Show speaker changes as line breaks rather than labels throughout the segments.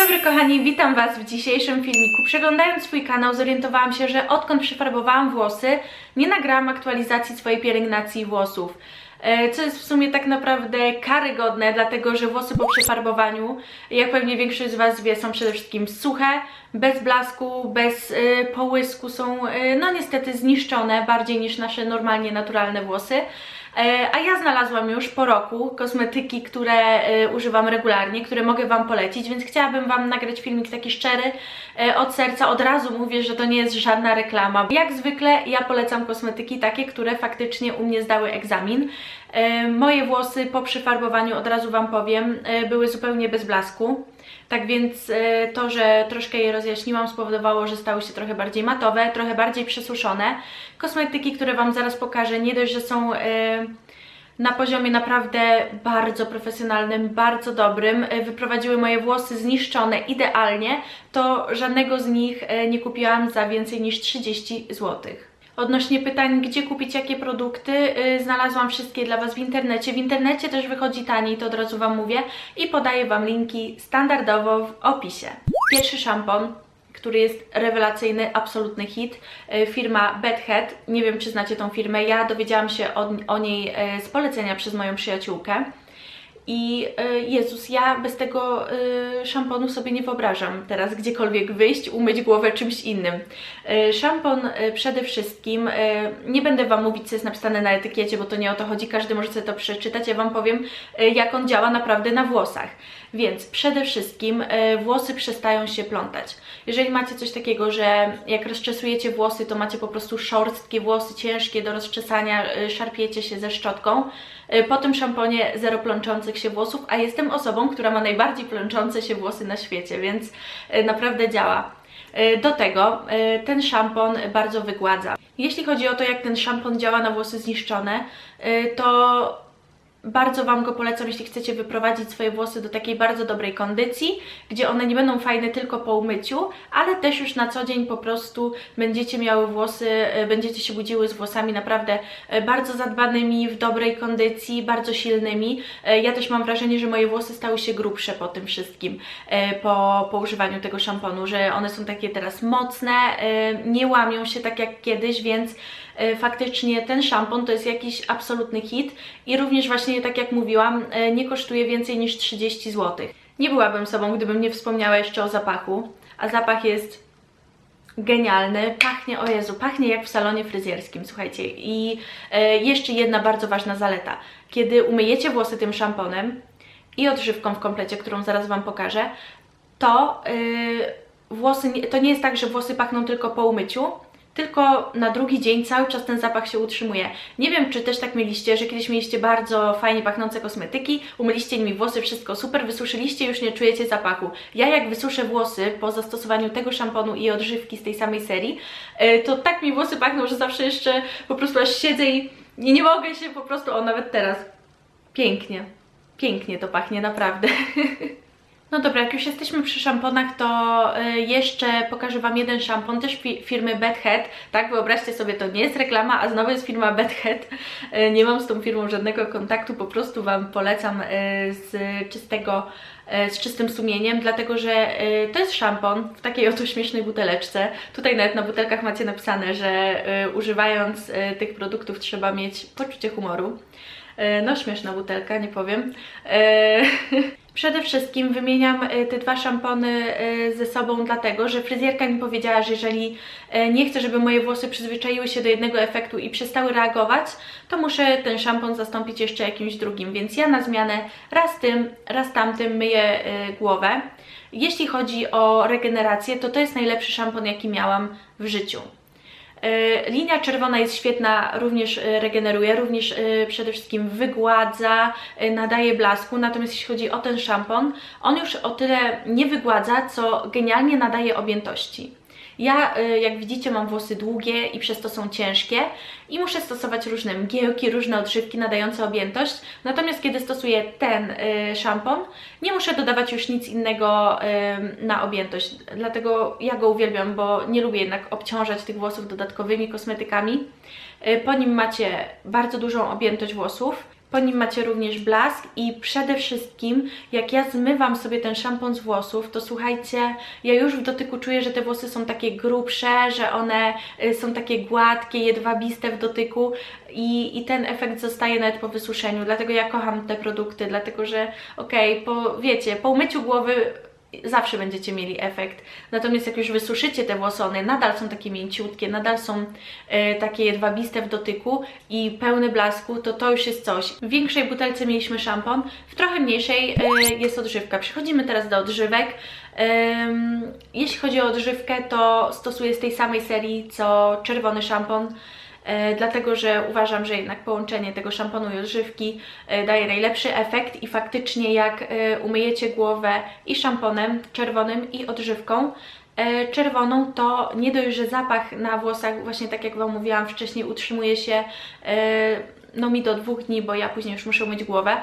dobry kochani, witam Was w dzisiejszym filmiku. Przeglądając swój kanał zorientowałam się, że odkąd przyfarbowałam włosy, nie nagrałam aktualizacji swojej pielęgnacji włosów. E, Co jest w sumie tak naprawdę karygodne, dlatego że włosy po przefarbowaniu, jak pewnie większość z Was wie, są przede wszystkim suche, bez blasku, bez y, połysku, są y, no niestety zniszczone bardziej niż nasze normalnie naturalne włosy. E, A ja znalazłam już po roku kosmetyki, które e, używam regularnie, które mogę Wam polecić, więc chciałabym Wam nagrać filmik taki szczery, e, od serca. Od razu mówię, że to nie jest żadna reklama. Jak zwykle ja polecam kosmetyki takie, które faktycznie u mnie zdały egzamin. Moje włosy po przyfarbowaniu, od razu Wam powiem, były zupełnie bez blasku. Tak więc to, że troszkę je rozjaśniłam, spowodowało, że stały się trochę bardziej matowe, trochę bardziej przesuszone. Kosmetyki, które Wam zaraz pokażę, nie dość, że są na poziomie naprawdę bardzo profesjonalnym, bardzo dobrym, e, wyprowadziły moje włosy zniszczone idealnie, to żadnego z nich e, nie kupiłam za więcej niż 30 złotych. Odnośnie pytań, gdzie kupić jakie produkty, yy, znalazłam wszystkie dla Was w internecie. W internecie też wychodzi taniej, to od razu Wam mówię i podaję Wam linki standardowo w opisie. Pierwszy szampon, który jest rewelacyjny, absolutny hit, yy, firma Bedhead. Nie wiem, czy znacie tą firmę, ja dowiedziałam się o, o niej yy, z polecenia przez moją przyjaciółkę. I y, Jezus, ja bez tego y, szamponu sobie nie wyobrażam teraz gdziekolwiek wyjść, umyć głowę czymś innym. Y, Szampon przede wszystkim, nie będę Wam mówić, co jest napisane na etykiecie, bo to nie o to chodzi, każdy może sobie to przeczytać. Ja Wam powiem, jak on działa naprawdę na włosach. Więc przede wszystkim włosy przestają się plątać. Jeżeli macie coś takiego, że jak rozczesujecie włosy, to macie po prostu szorstkie włosy, ciężkie do rozczesania, szarpiecie się ze szczotką, po tym szamponie zero plączących się włosów, a jestem osobą, która ma najbardziej plączące się włosy na świecie, więc y, naprawdę działa. Y, Do tego ten szampon bardzo wygładza. Jeśli chodzi o to, jak ten szampon działa na włosy zniszczone, to bardzo Wam go polecam, jeśli chcecie wyprowadzić swoje włosy do takiej bardzo dobrej kondycji, gdzie one nie będą fajne tylko po umyciu, ale też już na co dzień po prostu będziecie miały włosy, e, będziecie się budziły z włosami naprawdę e, bardzo zadbanymi, w dobrej kondycji, bardzo silnymi. E, Ja też mam wrażenie, że moje włosy stały się grubsze po tym wszystkim, po, po używaniu tego szamponu, że one są takie teraz mocne, nie łamią się tak jak kiedyś, więc faktycznie ten szampon to jest jakiś absolutny hit i również właśnie tak jak mówiłam, e, nie kosztuje więcej niż 30 zł. Nie byłabym sobą, gdybym nie wspomniała jeszcze o zapachu, a zapach jest genialny, pachnie, o Jezu, pachnie jak w salonie fryzjerskim, słuchajcie. I e, jeszcze jedna bardzo ważna zaleta. Kiedy umyjecie włosy tym szamponem i odżywką w komplecie, którą zaraz Wam pokażę, to yy, włosy, to nie jest tak, że włosy pachną tylko po umyciu, tylko na drugi dzień cały czas ten zapach się utrzymuje. Nie wiem, czy też tak mieliście, że kiedyś mieliście bardzo fajnie pachnące kosmetyki, umyliście nimi włosy, wszystko super, wysuszyliście, już nie czujecie zapachu. Ja jak wysuszę włosy po zastosowaniu tego szamponu i odżywki z tej samej serii, yy, to tak mi włosy pachną, że zawsze jeszcze po prostu aż siedzę i nie mogę się po prostu, o nawet teraz, pięknie, pięknie to pachnie, naprawdę. No dobra, jak już jesteśmy przy szamponach, to y, jeszcze pokażę Wam jeden szampon, też fi firmy Bedhead. Tak, wyobraźcie sobie, to nie jest reklama, a znowu jest firma Bedhead. Y, nie mam z tą firmą żadnego kontaktu, po prostu Wam polecam y, z czystego, z czystym sumieniem, dlatego że to jest szampon w takiej oto śmiesznej buteleczce. Tutaj nawet na butelkach macie napisane, że używając tych produktów trzeba mieć poczucie humoru. E, No, śmieszna butelka, nie powiem. E, Przede wszystkim wymieniam e, te dwa szampony ze sobą, dlatego że fryzjerka mi powiedziała, że jeżeli nie chcę, żeby moje włosy przyzwyczaiły się do jednego efektu i przestały reagować, to muszę ten szampon zastąpić jeszcze jakimś drugim. Więc ja na zmianę raz tym, raz tamtym myję głowę. Jeśli chodzi o regenerację, to to jest najlepszy szampon, jaki miałam w życiu. E, Linia czerwona jest świetna, również e, regeneruje, również e, przede wszystkim wygładza, nadaje blasku, natomiast jeśli chodzi o ten szampon, on już o tyle nie wygładza, co genialnie nadaje objętości. Ja, e, jak widzicie, mam włosy długie i przez to są ciężkie i muszę stosować różne mgiełki, różne odżywki nadające objętość. Natomiast kiedy stosuję ten e, szampon, nie muszę dodawać już nic innego e, na objętość. Dlatego ja go uwielbiam, bo nie lubię jednak obciążać tych włosów dodatkowymi kosmetykami. Po nim macie bardzo dużą objętość włosów. Po nim macie również blask i przede wszystkim, jak ja zmywam sobie ten szampon z włosów, to słuchajcie, ja już w dotyku czuję, że te włosy są takie grubsze, że one y, są takie gładkie, jedwabiste w dotyku i, i ten efekt zostaje nawet po wysuszeniu. Dlatego ja kocham te produkty, dlatego że okej, po, wiecie, po umyciu głowy zawsze będziecie mieli efekt. Natomiast jak już wysuszycie te włosy, one nadal są takie mięciutkie, nadal są e, takie jedwabiste w dotyku i pełne blasku, to to już jest coś. W większej butelce mieliśmy szampon, w trochę mniejszej e, jest odżywka. Przechodzimy teraz do odżywek. Em, jeśli chodzi o odżywkę, to stosuję z tej samej serii co czerwony szampon. E, dlatego że uważam, że jednak połączenie tego szamponu i odżywki e, daje najlepszy efekt i faktycznie jak e, umyjecie głowę i szamponem czerwonym i odżywką czerwoną, to nie dość, że zapach na włosach, właśnie tak jak Wam mówiłam wcześniej, utrzymuje się no mi do dwóch dni, bo ja później już muszę umyć głowę,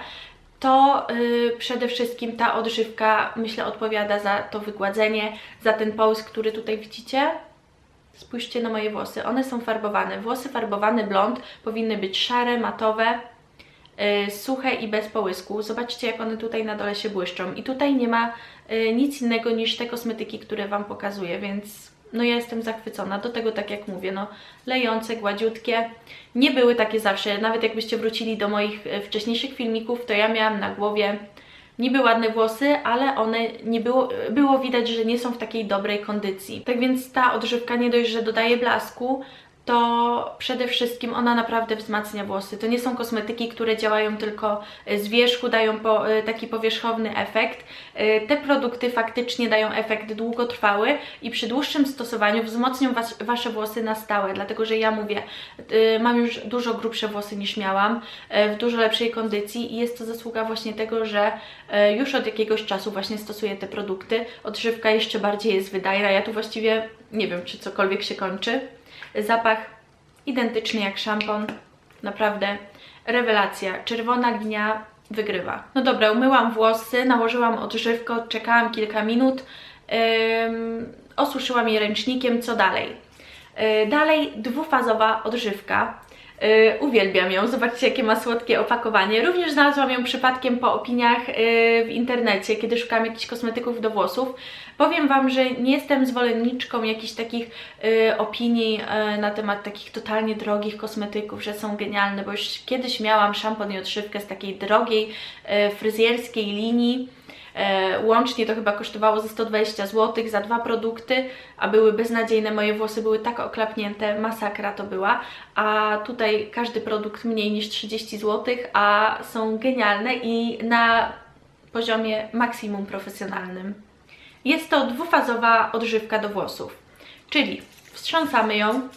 to przede wszystkim ta odżywka, myślę, odpowiada za to wygładzenie, za ten połysk, który tutaj widzicie. Spójrzcie na moje włosy, one są farbowane. Włosy farbowane blond powinny być szare, matowe, y, suche i bez połysku. Zobaczcie, jak one tutaj na dole się błyszczą. I tutaj nie ma y, nic innego niż te kosmetyki, które Wam pokazuję, więc no ja jestem zachwycona. Do tego, tak jak mówię, no lejące, gładziutkie. Nie były takie zawsze. Nawet jakbyście wrócili do moich y, wcześniejszych filmików, to ja miałam na głowie niby ładne włosy, ale one nie było, było widać, że nie są w takiej dobrej kondycji. Tak więc ta odżywka nie dość, że dodaje blasku, to przede wszystkim ona naprawdę wzmacnia włosy. To nie są kosmetyki, które działają tylko e, z wierzchu, dają po, e, taki powierzchowny efekt. E, Te produkty faktycznie dają efekt długotrwały i przy dłuższym stosowaniu wzmocnią was, Wasze włosy na stałe, dlatego że ja mówię, mam już dużo grubsze włosy niż miałam, w dużo lepszej kondycji i jest to zasługa właśnie tego, że już od jakiegoś czasu właśnie stosuję te produkty. Odżywka jeszcze bardziej jest wydajna. Ja tu właściwie nie wiem, czy cokolwiek się kończy. Zapach identyczny jak szampon. Naprawdę rewelacja. Czerwona linia wygrywa. No dobra, umyłam włosy, nałożyłam odżywkę, czekałam kilka minut, ym, osuszyłam je ręcznikiem. Co dalej? Yy, dalej dwufazowa odżywka. Yy, uwielbiam ją. Zobaczcie, jakie ma słodkie opakowanie. Również znalazłam ją przypadkiem po opiniach yy, w internecie, kiedy szukałam jakichś kosmetyków do włosów. Powiem Wam, że nie jestem zwolenniczką jakichś takich yy, opinii yy, na temat takich totalnie drogich kosmetyków, że są genialne, bo już kiedyś miałam szampon i odżywkę z takiej drogiej yy, fryzjerskiej linii. E, Łącznie to chyba kosztowało ze 120 zł za dwa produkty, a były beznadziejne. Moje włosy były tak oklapnięte, masakra to była. A tutaj każdy produkt mniej niż 30 zł, a są genialne i na poziomie maksimum profesjonalnym. Jest to dwufazowa odżywka do włosów, czyli wstrząsamy ją.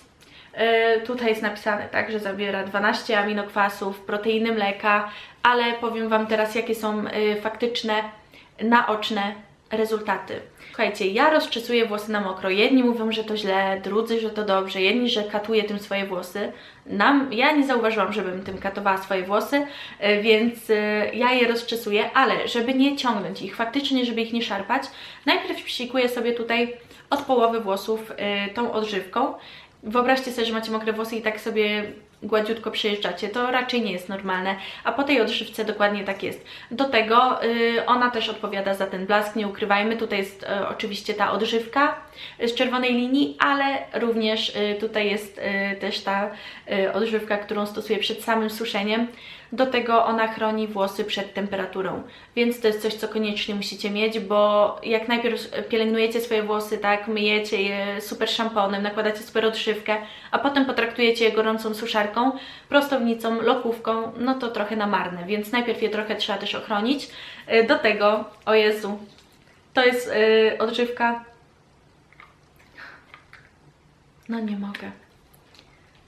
E, Tutaj jest napisane tak, że zawiera 12 aminokwasów, proteiny mleka, ale powiem Wam teraz, jakie są e, faktyczne naoczne rezultaty. Słuchajcie, ja rozczesuję włosy na mokro. Jedni mówią, że to źle, drudzy, że to dobrze, jedni, że katuję tym swoje włosy. Nam, ja nie zauważyłam, żebym tym katowała swoje włosy, e, więc e, ja je rozczesuję, ale żeby nie ciągnąć ich, faktycznie, żeby ich nie szarpać, najpierw psikuję sobie tutaj od połowy włosów e, tą odżywką. Wyobraźcie sobie, że macie mokre włosy i tak sobie gładziutko przejeżdżacie, to raczej nie jest normalne, a po tej odżywce dokładnie tak jest. Do tego y, ona też odpowiada za ten blask, nie ukrywajmy, tutaj jest y, oczywiście ta odżywka z czerwonej linii, ale również y, tutaj jest y, też ta y, odżywka, którą stosuję przed samym suszeniem. Do tego ona chroni włosy przed temperaturą, więc to jest coś, co koniecznie musicie mieć, bo jak najpierw pielęgnujecie swoje włosy, tak, myjecie je super szamponem, nakładacie super odżywkę, a potem potraktujecie je gorącą suszarką, prostownicą, lokówką, no to trochę na marne, więc najpierw je trochę trzeba też ochronić. Do tego, o Jezu, to jest y, odżywka. No nie mogę.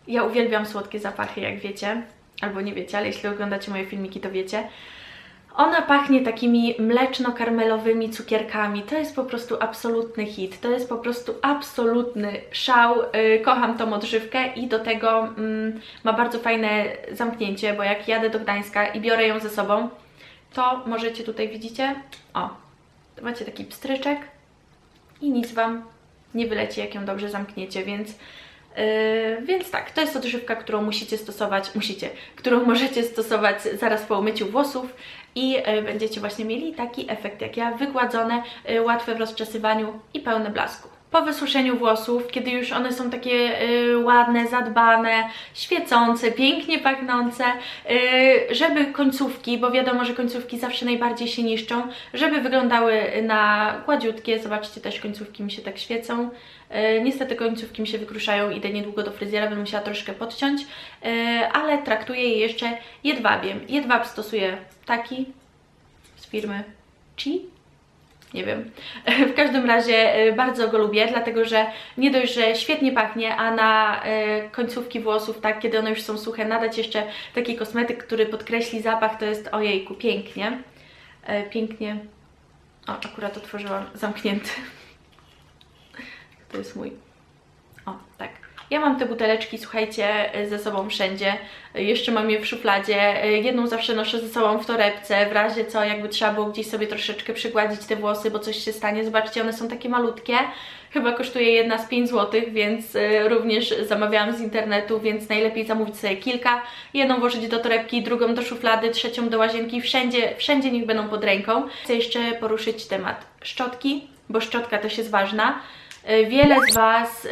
Ja uwielbiam słodkie zapachy, jak wiecie, albo nie wiecie, ale jeśli oglądacie moje filmiki, to wiecie. Ona pachnie takimi mleczno-karmelowymi cukierkami. To jest po prostu absolutny hit. To jest po prostu absolutny szał. Yy, kocham tą odżywkę i do tego mm, ma bardzo fajne zamknięcie, bo jak jadę do Gdańska i biorę ją ze sobą, to możecie tutaj widzicie, o, macie taki pstryczek i nic Wam nie wyleci, jak ją dobrze zamkniecie, więc Yy, więc tak, to jest odżywka, którą musicie stosować, musicie, którą możecie stosować zaraz po umyciu włosów i yy, będziecie właśnie mieli taki efekt jak ja, wygładzone, yy, łatwe w rozczesywaniu i pełne blasku. Po wysuszeniu włosów, kiedy już one są takie yy, ładne, zadbane, świecące, pięknie pachnące, yy, żeby końcówki, bo wiadomo, że końcówki zawsze najbardziej się niszczą, żeby wyglądały na gładziutkie, zobaczcie też końcówki mi się tak świecą, yy, niestety końcówki mi się wykruszają, idę niedługo do fryzjera, będę musiała troszkę podciąć, yy, ale traktuję je jeszcze jedwabiem. Jedwab stosuję taki z firmy Chi, nie wiem. W każdym razie e, bardzo go lubię, dlatego że nie dość, że świetnie pachnie, a na e, końcówki włosów, tak, kiedy one już są suche, nadać jeszcze taki kosmetyk, który podkreśli zapach, to jest ojejku, pięknie. E, Pięknie. O, akurat otworzyłam zamknięty. To jest mój. O, tak. Ja mam te buteleczki, słuchajcie, ze sobą wszędzie. Jeszcze mam je w szufladzie. Jedną zawsze noszę ze sobą w torebce, w razie co, jakby trzeba było gdzieś sobie troszeczkę przygładzić te włosy, bo coś się stanie. Zobaczcie, one są takie malutkie. Chyba kosztuje jedna z 5 zł, więc y, również zamawiałam z internetu, więc najlepiej zamówić sobie kilka. Jedną włożyć do torebki, drugą do szuflady, trzecią do łazienki. Wszędzie, wszędzie niech będą pod ręką. Chcę jeszcze poruszyć temat szczotki, bo szczotka też jest ważna. Y, Wiele z Was, y,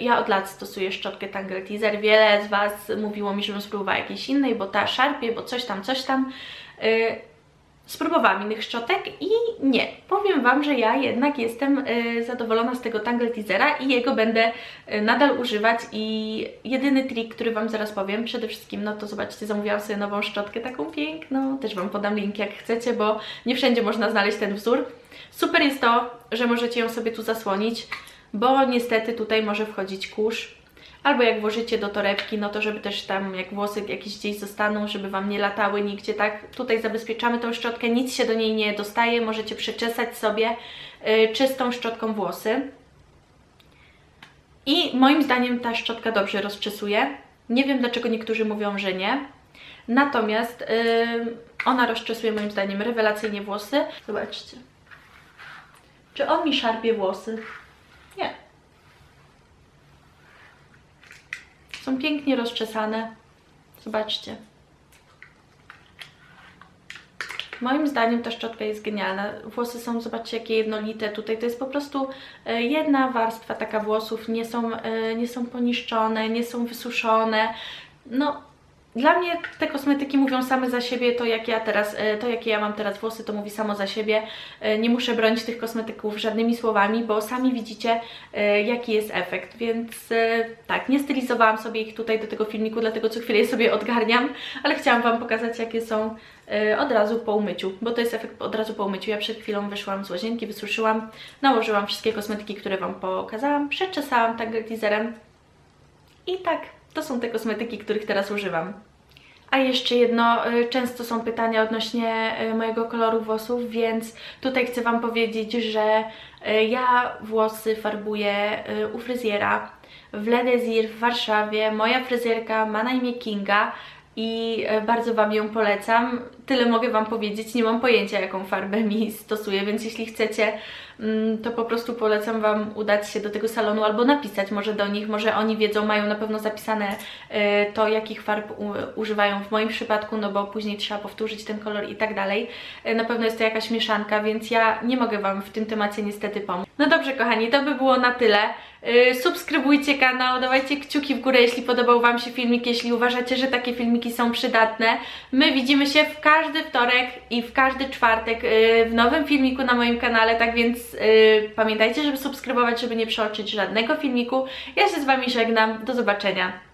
ja od lat stosuję szczotkę Tangle Teaser, wiele z Was mówiło mi, żebym spróbowała jakiejś innej, bo ta szarpie, bo coś tam, coś tam. Y, Spróbowałam innych szczotek i nie. Powiem Wam, że ja jednak jestem zadowolona z tego Tangle Teasera i jego będę nadal używać i jedyny trik, który Wam zaraz powiem, przede wszystkim, no to zobaczcie, zamówiłam sobie nową szczotkę taką piękną, też Wam podam link jak chcecie, bo nie wszędzie można znaleźć ten wzór. Super jest to, że możecie ją sobie tu zasłonić, bo niestety tutaj może wchodzić kurz. Albo jak włożycie do torebki, no to żeby też tam, jak włosy jakieś gdzieś zostaną, żeby Wam nie latały nigdzie, tak? Tutaj zabezpieczamy tą szczotkę, nic się do niej nie dostaje, możecie przeczesać sobie y, czystą szczotką włosy. I moim zdaniem ta szczotka dobrze rozczesuje. Nie wiem dlaczego niektórzy mówią, że nie. Natomiast yy, ona rozczesuje moim zdaniem rewelacyjnie włosy. Zobaczcie. Czy on mi szarpie włosy? Nie. Są pięknie rozczesane. Zobaczcie. Moim zdaniem ta szczotka jest genialna. Włosy są, zobaczcie, jakie jednolite tutaj. To jest po prostu e, jedna warstwa taka włosów. Nie są, e, nie są poniszczone, nie są wysuszone. No, dla mnie te kosmetyki mówią same za siebie, to jak ja teraz, e, to jakie ja mam teraz włosy, to mówi samo za siebie. E, nie muszę bronić tych kosmetyków żadnymi słowami, bo sami widzicie e, jaki jest efekt, więc tak, nie stylizowałam sobie ich tutaj do tego filmiku, dlatego co chwilę je sobie odgarniam, ale chciałam Wam pokazać jakie są od razu po umyciu, bo to jest efekt od razu po umyciu. Ja przed chwilą wyszłam z łazienki, wysuszyłam, nałożyłam wszystkie kosmetyki, które Wam pokazałam, przeczesałam tak teaserem i tak, to są te kosmetyki, których teraz używam. A jeszcze jedno, y, często są pytania odnośnie y, mojego koloru włosów, więc tutaj chcę Wam powiedzieć, że y, ja włosy farbuję u fryzjera w Le Desir w Warszawie. Moja fryzjerka ma na imię Kinga i bardzo Wam ją polecam. Tyle mogę Wam powiedzieć, nie mam pojęcia jaką farbę mi stosuje, więc jeśli chcecie Mm, to po prostu polecam Wam udać się do tego salonu albo napisać może do nich, może oni wiedzą, mają na pewno zapisane e, to, jakich farb używają w moim przypadku, no bo później trzeba powtórzyć ten kolor i tak dalej. E, na pewno jest to jakaś mieszanka, więc ja nie mogę Wam w tym temacie niestety pomóc. No dobrze kochani, to by było na tyle. E, subskrybujcie kanał, dawajcie kciuki w górę, jeśli podobał Wam się filmik, jeśli uważacie, że takie filmiki są przydatne. My widzimy się w każdy wtorek i w każdy czwartek w nowym filmiku na moim kanale, tak więc yy, pamiętajcie, żeby subskrybować, żeby nie przeoczyć żadnego filmiku. Ja się z Wami żegnam. Do zobaczenia.